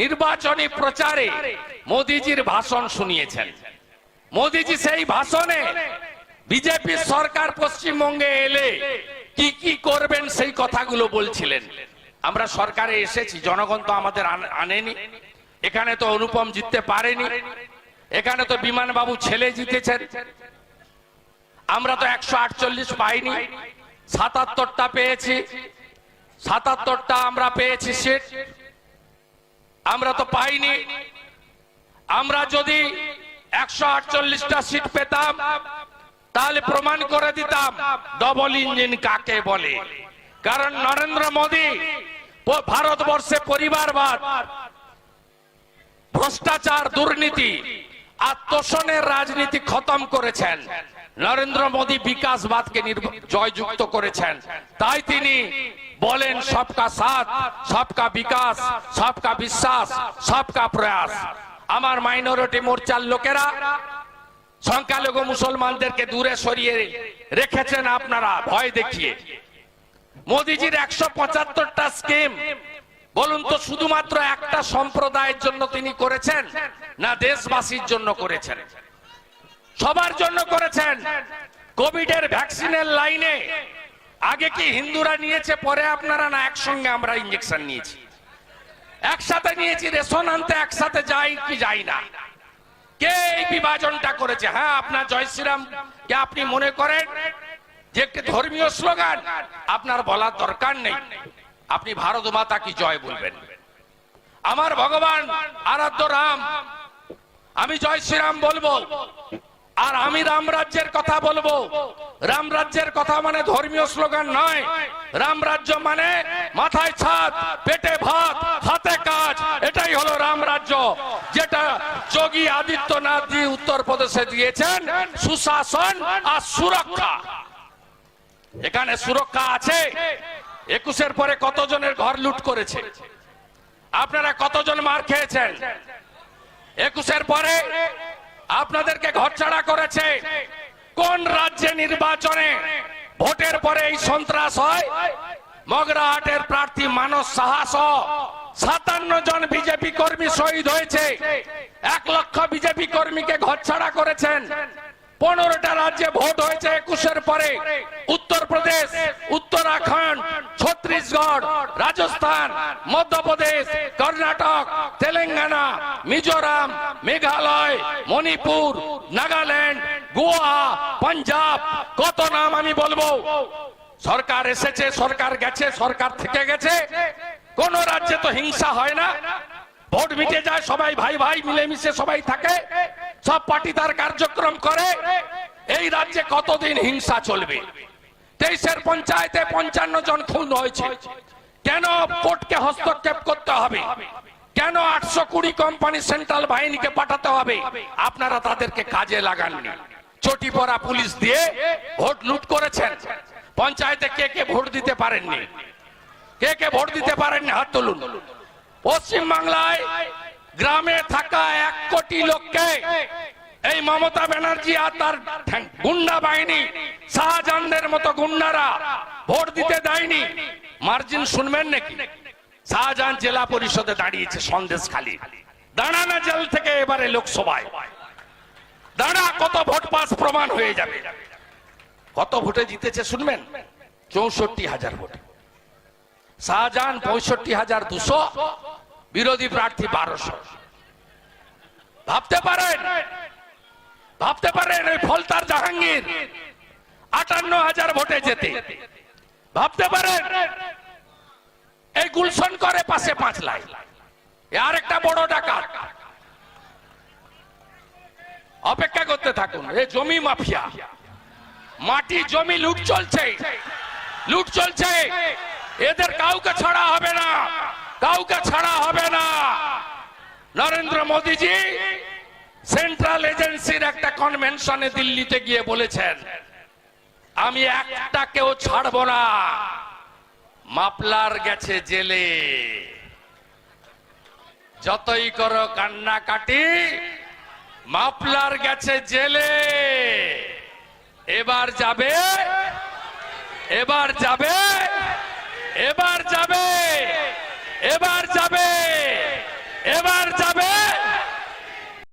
নির্বাচনী প্রচারে মোদিজির ভাষণ শুনিয়েছেন। মোদিজি সেই ভাষণে বিজেপি সরকার পশ্চিমবঙ্গে এলে কি কি করবেন সেই কথাগুলো বলছিলেন। আমরা সরকারে এসেছি, জনগণ তো আমাদের আনেনি। এখানে তো অনুপম জিততে পারেনি। এখানে তো বিমান বাবু ছেলে জিতেছেন। আমরা তো একশো আটচল্লিশ পাইনি। সাতাত্তরটা পেয়েছি। সাতাত্তরটা আমরা পেয়েছি সিট। আমরা তো পাইনি। আমরা যদি একশো আটচল্লিশটা সিট পেতাম, তাহলে প্রমাণ করে দিতাম ডবল ইঞ্জিন কাকে বলে। কারণ নরেন্দ্র মোদী ভারতবর্ষে পরিবারবাদ, ভ্রষ্টাচার, দুর্নীতি আর তোষণের রাজনীতি খতম করেছেন। নরেন্দ্র মোদী বিকাশবাদকে জয়যুক্ত করেছেন। তাই তিনি বলেন, সবকা সাথ, সবকা বিকাশ, সবকা বিশ্বাস, সবকা প্রয়াস। আমার মাইনরিটি মোর্চার লোকেরা, সংখ্যালঘু মুসলমানদেরকে দূরে সরিয়ে রেখেছেন আপনারা, ভয় দেখিয়ে। মোদিজির একশো পঁচাত্তরটা স্কিম, বলুন তো, শুধুমাত্র একটা সম্প্রদায়ের জন্য তিনি করেছেন, না দেশবাসীর জন্য করেছেন? সবার জন্য করেছেন। কোভিডের ভ্যাকসিনের লাইনে। আগে কি হিন্দুরা নিয়েছে, পরে আপনারা না একসঙ্গে আমরা ইঞ্জেকশন নিয়েছি। একসাথে নিয়েছি, রেশন আনতে একসাথে যাই কি যাই না। কে এই বিভাজনটা করেছে? হ্যাঁ আপনার জয় শ্রীরাম, কে আপনি মনে করেন? যে একটি ধর্মীয় স্লোগান, আপনার বলার দরকার নেই। আপনি ভারত মাতা কি জয় বলবেন? আমার ভগবান আরাধ্য রাম, আমি জয় শ্রীরাম বলব। আর আমি রাম রাজ্যের কথা বলব। রাম রাজ্যের কথা মানে ধর্মীয় স্লোগান নয়। রাম রাজ্য মানে মাথায় ছাদ, পেটে ভাত, হাতে কাজ, এটাই হলো রাম রাজ্য। যেটা যোগী আদিত্যনাথ জি উত্তরপ্রদেশে দিয়েছেন, সুশাসন আর সুরক্ষা। এখানে সুরক্ষা আছে। একুশের পরে কতজনের ঘর লুট করেছে? আপনারা কতজন মার খেয়েছেন? একুশের পরে আপনাদেরকে ঘরছাড়া করেছে। কোন রাজ্যে নির্বাচনে ভোটের পরে এই সন্ত্রাস হয়? মগরাহাটের প্রার্থী মানস সাহাস সাতান্ন জন বিজেপি কর্মী শহীদ হয়েছে। এক লক্ষ বিজেপি কর্মীকে ঘরছাড়া করেছেন। পনেরোটা রাজ্যে ভোট হয়েছে একুশের পরে। উত্তরপ্রদেশ, উত্তরাখণ্ড, ছত্তিশগড়, রাজস্থান, মধ্যপ্রদেশ, কর্ণাটক মিজোরাম, মেঘালয়, মণিপুর, নাগাল্যান্ড, গোয়া, পাঞ্জাব, কত নাম আমি বলব? সরকার এসেছে, সরকার গেছে, সরকার থেকে গেছে। কোন রাজ্যে তো হিংসা হয় না। ভোট মিটে যায়, সবাই ভাই ভাই মিলেমিশে সবাই থাকে। সব পার্টি তার কার্যক্রম করে। এই রাজ্যে কতদিন হিংসা চলবে? তেইশের পঞ্চায়েতে পঞ্চান্ন জন খুন হয়েছে। কেন কোর্টকে হস্তক্ষেপ করতে হবে? কেন আটশো কুড়ি কোম্পানি সেন্ট্রাল বাহিনীকে পাঠাতে হবে? আপনারা তাদেরকে কাজে লাগাননি। চটি পরা পুলিশ দিয়ে ভোট লুট করেছেন। পঞ্চায়েতে কে কে ভোট দিতে পারেননি? কে কে ভোট দিতে পারেননি? হাত তুলুন। পশ্চিম বাংলায় গ্রামে থাকা এক কোটি লোককে এই মমতা ব্যানার্জি আর তার গুন্ডা বাহিনী, শাহজাহানদের মতো গুন্ডারা ভোট দিতে দেয়নি। মার্জিন শুনবেন নাকি? শাহজাহান জেলা পরিষদে দাঁড়িয়েছে সন্দেশ খালি দাঁড়ানা জেল থেকে এবারে লোকসভায়। দাঁড়া, কত ভোট পাস প্রমাণ হয়ে যাবে। কত ভোটে জিতেছে শুনবেন? চৌষট্টি হাজার ভোটে। শাহজাহান পঁয়ষট্টি হাজার দুশো, বিরোধী প্রার্থী বারোশো। ভাবতে পারেন? ভাবতে পারেন ওই ফলতার জাহাঙ্গীর? আটান্ন হাজার ভোটে যেতে ভাবতে পারেন? এই গুলশন করে পাশে পাঁচ লাখ এ আরেকটা বড় ডাকাত। অপেক্ষা করতে থাকুন, এ জমি মাফিয়া। মাটি, জমি, লুট চলছে। লুট চলছে। এদের কাউকে ছাড়া হবে না। কাউকে ছাড়া হবে না। নরেন্দ্র মোদীজি সেন্ট্রাল এজেন্সির একটা কনভেনশনে দিল্লিতে গিয়ে বলেছেন, আমি একটাকেও ছাড়বো না। মাপলার গেছে জেলে। যতই করো কান্না কাটি মাপলার গেছে জেলে। এবার যাবে এবার যাবে, এবার